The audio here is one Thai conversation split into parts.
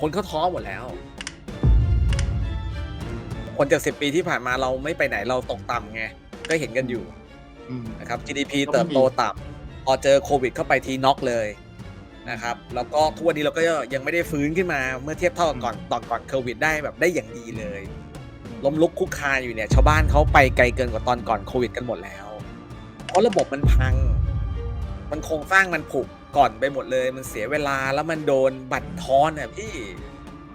คนเขาท้อหมดแล้ว คนจากสิบปีที่ผ่านมาเราไม่ไปไหนเราตกต่ำไง ก็เห็นกันอยู่อืม นะครับ GDP ก็ไม่มี เติบโตต่ำพอเจอโควิดเข้าไปทีน็อกเลยนะครับ แล้วก็ทุกวันนี้เราก็ยังไม่ได้ฟื้นขึ้นมาเมื่อเทียบเท่ากับก่อนตอนก่อนโควิดได้แบบได้อย่างดีเลยล้มลุกคุกคานอยู่เนี่ย ชาวบ้านเขาไปไกลเกินกว่าตอนก่อนโควิดกันหมดแล้ว เพราะระบบมันพัง มันโครงสร้างมันผุ ก่อนไปหมดเลยมันเสียเวลาแล้วมันโดนบั่นทอนอะพี่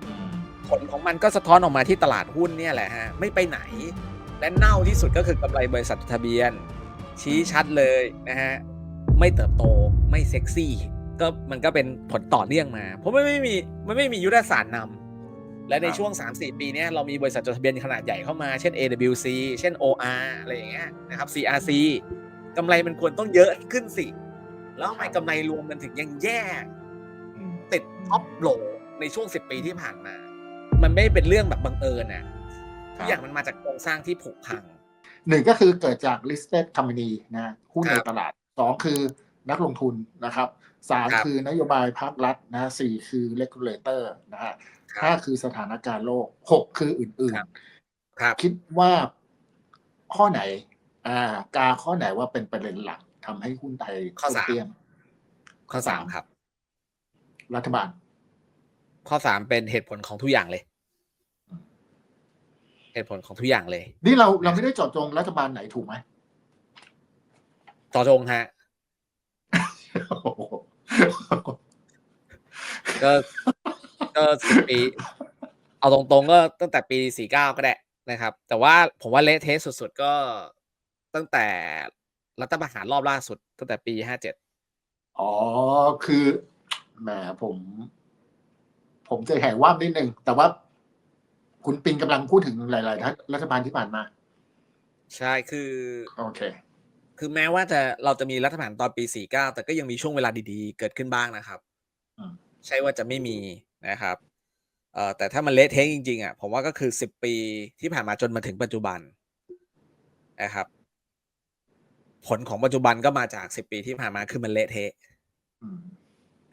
อืมผลของมันก็สะท้อนออกมาที่ตลาดหุ้นเนี่ยแหละฮะไม่ไปไหน และเน่าที่สุดก็คือกำไรบริษัทจดทะเบียน ชี้ชัดเลยนะฮะไม่เติบโตไม่เซ็กซี่ก็มันก็เป็นผลต่อเนื่องมา เพราะมันไม่มีมันไม่มียุทธศาสตร์นำและในช่วง 3-4 ปีเนี้ยเรามีบริษัทจดทะเบียนขนาดใหญ่เข้ามาเช่น AWC เช่น OR อะไรอย่างเงี้ยนะครับ CRC กำไรมันควรต้องเยอะขึ้นสิ แล้วทำไมกำไรรวมมันถึงยังแย่อืมติดท็อปโหลในช่วง10ปีที่ผ่านมา มันไม่เป็นเรื่องแบบบังเอิญนะทุกอย่างมันมาจากโครงสร้างที่ผุพังหนึ่งก็คือเกิดจาก listed company นะหุ้นคในรับตลาดสองคือนักลงทุนนะครับสามครับคือนโยบายภาครัฐนะสี่คือ regulator นะฮะครัห้าบคือสถานการณ์โลกหกคืออื่นครับครับๆคิดว่าข้อไหน อ่ากาข้อไหนว่าเป็นประเด็นหลัก ทำให้หุ้นไทยข้อสามเตี้ยมข้อสามครับ รัฐบาล ข้อสามเป็นเหตุผลของทุกอย่างเลย เหตุผลของทุกอย่างเลย นี่เราเราไม่ได้เจาะจงรัฐบาลไหนถูกไหมต่อจงฮะโอ้โหก็ก็สิบปี เอาตรงๆก็ตั้งแต่ปีสี่เก้าก็ได้นะครับ แต่ว่าผมว่าเละเทะสุดๆก็ตั้งแต่ รัฐประหารรอบล่าสุดตั้งแต่ปีห้าเจ็ดอ๋อคือแหมผม ผมจะแห่ว่ามนิดนึง แต่ว่าคุณปิงกำลังพูดถึงหลายๆรัฐบาลที่ผ่านมา ใช่คือโอเค คือแม้ว่าจะเราจะมีรัฐประหารตอนปี49แต่ก็ยังมีช่วงเวลาดีๆ เกิดขึ้นบ้างนะครับอืมใช่ว่าจะไม่มีนะครับเอ่อแต่ถ้ามันเละเทะจริงๆอะผมว่าก็คือ10ปีที่ผ่านมาจนมาถึงปัจจุบันนะครับ ผลของปัจจุบันก็มาจาก10ปีที่ผ่านมาคือมันเละเทะอืม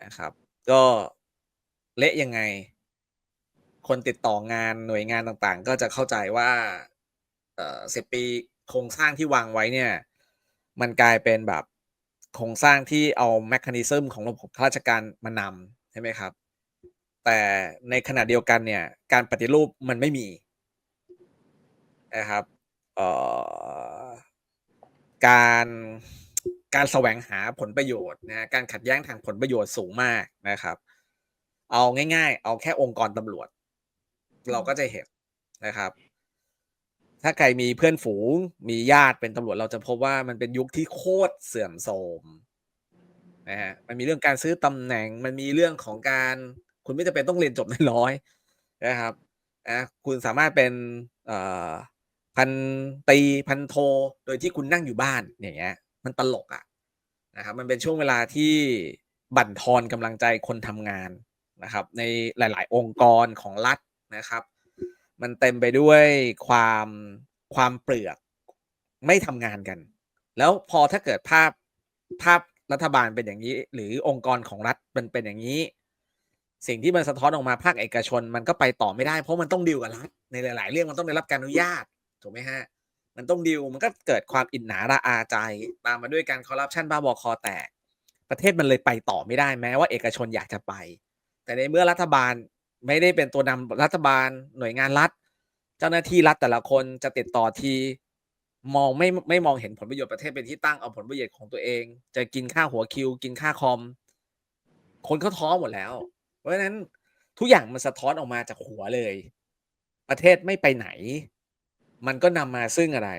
นะครับ ก็เละยังไง คนติดต่องานหน่วยงานต่างๆ ก็จะเข้าใจว่าเอ่อสิบปีโครงสร้างที่วางไว้เนี่ย มันกลายเป็นแบบโครงสร้างที่เอาแมคานิซึมของระบบข้าราชการมานำใช่ไหมครับ แต่ในขณะเดียวกันเนี่ย การปฏิรูปมันไม่มีนะครับเอ่อ การการแสวงหาผลประโยชน์นะการขัดแย้งทางผลประโยชน์สูงมากนะครับ เอาง่าย ๆ เอาแค่องค์กรตำรวจ เราก็จะเห็นนะครับ ถ้าใครมีเพื่อนฝูงมีญาติเป็นตำรวจเราจะพบว่ามันเป็นยุคที่โคตรเสื่อมโทรมนะฮะมันมีเรื่องการซื้อตำแหน่ง มันมีเรื่องของการคุณไม่จำเป็นต้องเรียนจบในร้อยนะครับนะคุณสามารถเป็นเอ่อ พันตีพันโท โดยที่คุณนั่งอยู่บ้านอย่างเงี้ย มันตลกอะ่ะนะครับมันเป็นช่วงเวลาที่บั่นทอนกำลังใจคนทำงานนะครับ ในหลาย ๆ องค์กรของรัฐนะครับ มันเต็มไปด้วยความความเปลือกไม่ทำงานกัน แล้วพอถ้าเกิดภาพภาพรัฐบาลเป็นอย่างนี้ หรือองค์กรของรัฐมันเป็นอย่างนี้ สิ่งที่มันสะท้อนออกมาภาคเอกชน มันก็ไปต่อไม่ได้เพราะมันต้องดีลกับรัฐในหลาย ๆ เรื่องมันต้องได้รับการอนุญาต ถูกไหมฮะ มันต้องดีลมันก็เกิดความอิจฉาระอาใจ ตามมาด้วยการคอร์รัปชันบ้าบอคอแตก ประเทศมันเลยไปต่อไม่ได้แม้ว่าเอกชนอยากจะไป แต่ในเมื่อรัฐบาลไม่ได้เป็นตัวนำรัฐบาลหน่วยงานรัฐ เจ้าหน้าที่รัฐแต่ละคนจะติดต่อที มองไม่ไม่มองเห็นผลประโยชน์ประเทศเป็นที่ตั้งเอาผลประโยชน์ของตัวเอง จะกินค่าหัวคิว กินค่าคอม คนเขาท้อหมดแล้ว เพราะฉะนั้นทุกอย่างมันสะท้อนออกมาจากหัวเลย ประเทศไม่ไปไหน มันก็นำมาซึ่งอะไร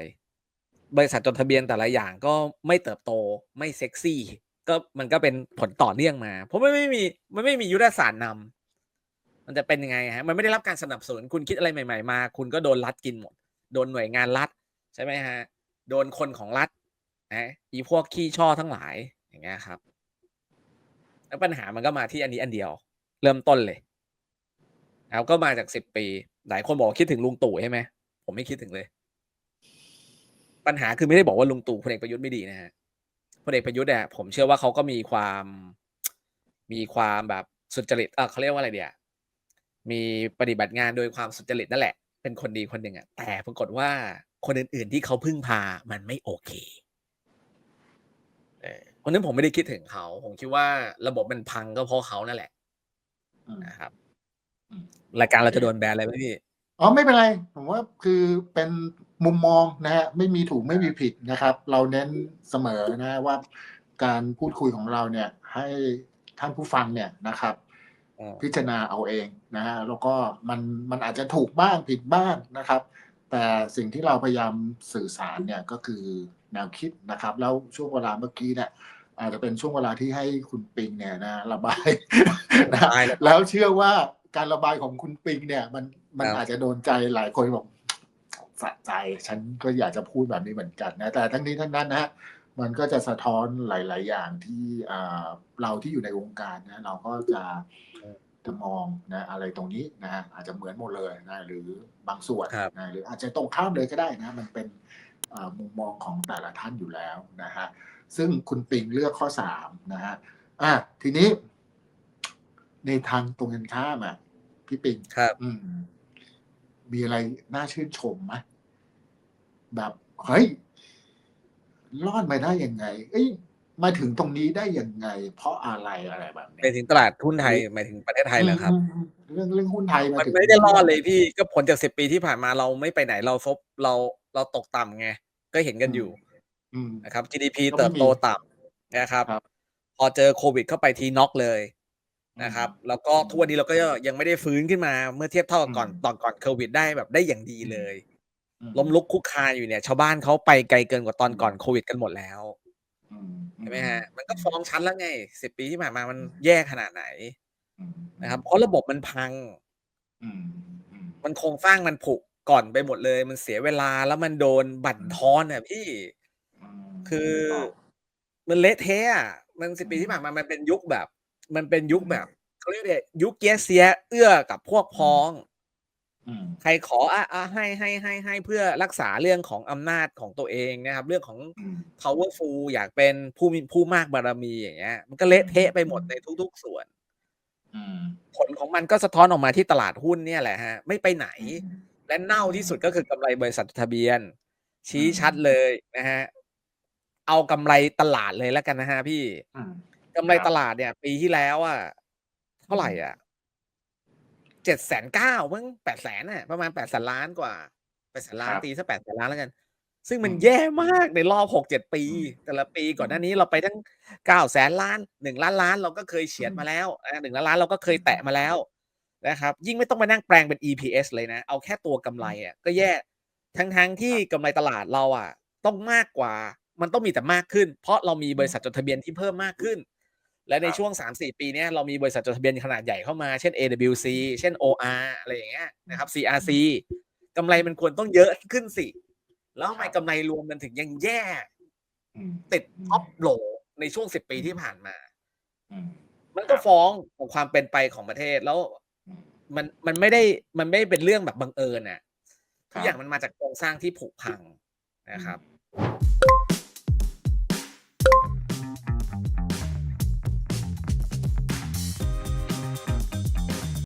บริษัทจดทะเบียนแต่ละอย่างก็ไม่เติบโตไม่เซ็กซี่ ก็มันก็เป็นผลต่อเนื่องมา เพราะมันไม่มีมันไม่มียุทธศาสตร์นำมันจะเป็นยังไงฮะมันไม่ได้รับการสนับสนุนคุณคิดอะไรใหม่ ๆ มา คุณก็โดนรัฐกินหมด โดนหน่วยงานรัฐใช่ไหมฮะโดนคนของรัฐนะอีพวกขี้ช่อทั้งหลายอย่างเงี้ยครับแล้วปัญหามันก็มาที่อันนี้อันเดียว เริ่มต้นเลยแล้วก็มาจากสิบปี หลายคนบอกคิดถึงลุงตู่ใช่ไหม ผมไม่คิดถึงเลย ปัญหาคือไม่ได้บอกว่าลุงตู่พลเอกประยุทธ์ไม่ดีนะฮะพลเอกประยุทธ์เนี่ยผมเชื่อว่าเขาก็มีความมีความแบบสุจริตเออเขาเรียกว่าอะไรเดียมีปฏิบัติงานโดยความสุจริตนั่นแหละ เป็นคนดีคนหนึ่งอะแต่ปรากฏว่าคนอื่น ๆ ที่เขาพึ่งพามันไม่โอเคเออเพราะฉะนั้นผมไม่ได้คิดถึงเขา ผมคิดว่าระบบมันพังก็เพราะเขานั่นแหละอืมนะครับอืมรายการเราจะโดนแบนอะไรไหมพี่ อ๋อไม่เป็นไร ผมว่าคือเป็นมุมมองนะฮะไม่มีถูกไม่มีผิดนะครับ เราเน้นเสมอนะว่าการพูดคุยของเราเนี่ยให้ท่านผู้ฟังเนี่ยนะครับอืมพิจารณาเอาเองนะฮะแล้วก็มันมันอาจจะถูกบ้างผิดบ้างนะครับ แต่สิ่งที่เราพยายามสื่อสารเนี่ยก็คือแนวคิดนะครับ แล้วช่วงเวลาเมื่อกี้เนี่ยอาจจะเป็นช่วงเวลาที่ให้คุณปิงเนี่ยนะระบายนะระบายเลยแล้วเชื่อว่า การระบายของคุณปิงเนี่ย มันมันครับอาจจะโดนใจหลายคนบอกสะใจ ฉันก็อยากจะพูดแบบนี้เหมือนกันนะ แต่ทั้งนี้ทั้งนั้นนะฮะมันก็จะสะท้อนหลาย ๆ อย่างที่อ่าเราที่อยู่ในวงการนะเราก็จะจะมองนะอะไรตรงนี้นะฮะอาจจะเหมือนหมดเลยนะหรือบางส่วนครับนะหรืออาจจะตรงข้ามเลยก็ได้นะ มันเป็นอ่ามุมมองของแต่ละท่านอยู่แล้วนะฮะซึ่งคุณปิงเลือกข้อสามนะฮะอะทีนี้ ในทางตรงกันข้ามอะพี่ปิงครับ อืม มีอะไรน่าชื่นชมไหมแบบเฮ้ยรอดมาได้ยังไง เอ้ยมาถึงตรงนี้ได้ยังไง เพราะอะไรอะไรแบบเนี้ไปถึงตลาดหุ้นไทยหมายถึงประเทศไทยเหรอครับอืมอืมเรื่องเรื่องหุ้นไทยมันถึงไม่ได้รอดเลยพี่ก็ผลจากสิบปีที่ผ่านมาเราไม่ไปไหนเราซบเราเราตกต่ำไงก็เห็นกันอยู่อืมนะครับ GDP ก็ไม่มีเติบโตต่ำนะครับครับ พอเจอโควิดเข้าไปทีน็อกเลย นะครับ แล้วก็ทุกวันนี้เราก็ยังไม่ได้ฟื้นขึ้นมาเมื่อเทียบเท่ากับก่อนอืมตอนก่อนโควิดได้แบบได้อย่างดีเลยอืล้มลุกคุกคานอยู่เนี่ย ชาวบ้านเขาไปไกลเกินกว่าตอนก่อนโควิดกันหมดแล้วอืมใช่ไหมฮะ มันก็ฟ้องชัดแล้วไงสิบปีที่ผ่านมามันแย่ขนาดไหนอืมนะครับ เพราะระบบมันพังอืมอืมมันโครงสร้างมันผุก่อนไปหมดเลย มันเสียเวลาแล้วมันโดนบั่นทอนอะพี่มคือ มันเละเทะอะมันสิบปีที่ผ่านมามันเป็นยุคแบบ มันเป็นยุคแบบเขาเรียกว่ายุคเกียเสีย เอื้อกับพวกพ้องอืมใครขออะอะให้ให้ให้ให้เพื่อรักษาเรื่องของอำนาจของตัวเองนะครับ เรื่องของอืม powerful อยากเป็นผู้มีผู้มากบารมีอย่างเงี้ย มันก็เละเทะไปหมดในทุก ๆ ส่วนอืมผลของมันก็สะท้อนออกมาที่ตลาดหุ้นเนี่ยแหละฮะ ไม่ไปไหน และเน่าที่สุดก็คือกำไรบริษัทจดทะเบียน ชี้ชัดเลยนะฮะ เอากำไรตลาดเลยแล้วกันนะฮะพี่อืม กำไรตลาดเนี่ย ปีที่แล้วอะเท่าไหร่อะเจ็ดแสนเก้ามั้งแปดแสนอะประมาณแปดแสนล้านกว่าแปดแสนล้านครับตีซะแปดแสนล้านแล้วกัน ซึ่งมันอืมแย่มากในรอบหกเจ็ดปีอืมแต่ละปีก่อนหน้านี้เราไปทั้งเก้าแสนล้านหนึ่งล้านล้านเราก็เคยเฉียดมาแล้วหนึ่งล้านล้านเราก็เคยแตะมาแล้วนะครับ ยิ่งไม่ต้องมานั่งแปลงเป็น EPS เลยนะ เอาแค่ตัวกำไรอะก็แย่ทั้งทั้งๆที่กำไรตลาดเราอะ ต้องมากกว่า มันต้องมีแต่มากขึ้น เพราะเรามีบริษัทจดทะเบียนที่เพิ่มมากขึ้น และในครับช่วง 3-4 ปีเนี้ยเรามีบริษัทจดทะเบียนขนาดใหญ่เข้ามาเช่น AWC เช่น OR อะไรอย่างเงี้ยนะครับ CRC กำไรมันควรต้องเยอะขึ้นสิ แล้วทำไมครับกำไรรวมมันถึงยังแย่อืมติดท็อปโหลในช่วง 10 ปีที่ผ่านมาอืมมันก็ฟ้องของความเป็นไปของประเทศแล้วอืมมันมันไม่ได้มันไม่เป็นเรื่องแบบบังเอิญน่ะคทุรักบอย่างมันมาจากโครงสร้างที่ผุพังนะครับอืม